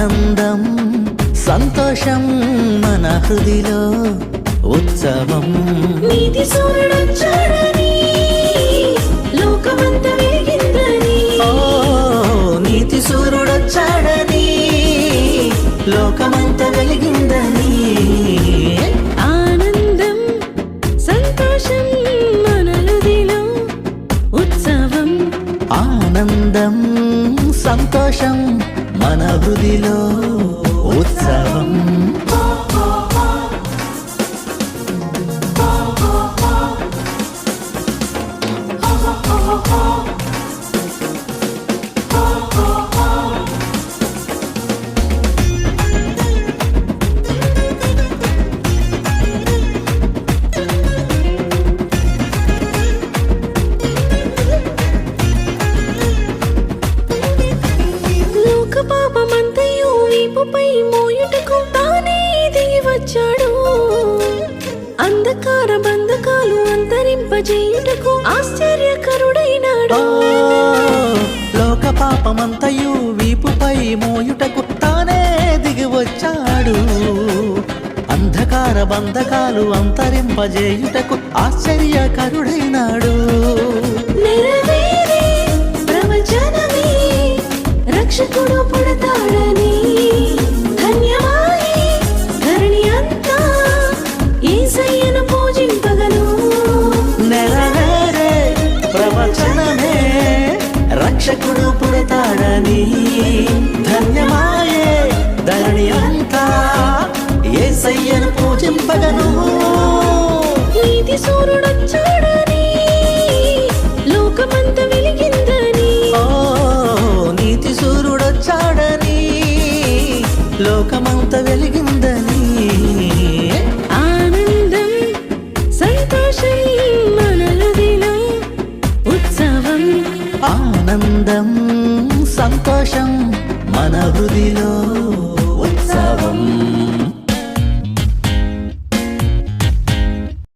ఆనందం సంతోషం మన హృదిలో ఉత్సవం. నీతి సూర్యుడొచ్చాడని లోకమంత వెలిగిందని. ఆనందం సంతోషం మనలుదిలో ఉత్సవం. ఆనందం సంతోషం మన హృదిలో ఉత్సవం అంధకార బంధకాలు అంతరింపజేయుటకు ఆశ్చర్యకరుడైనాడు. లోక పాపమంతయు వీపుపై మోయుటకు తానే దిగి వచ్చాడు అంధకార బంధకాలు అంతరింపజేయుటకు ఆశ్చర్యకరుడైనాడు. రక్షకుడు పుడతాడని ధన్యమాయే ధరణి అంతా. ఏసయ్యను పూజింపగను నీతి సూర్యుడొచ్చాడని లోకమంత వెలిగిందని. ఓ నీతి సూర్యుడొచ్చాడని లోకమంత వెలిగిందని. ఆనందం సంతోషం మనలుదిలో ఉత్సవం. ఆనందం. సంతోషం మన హృదిలో.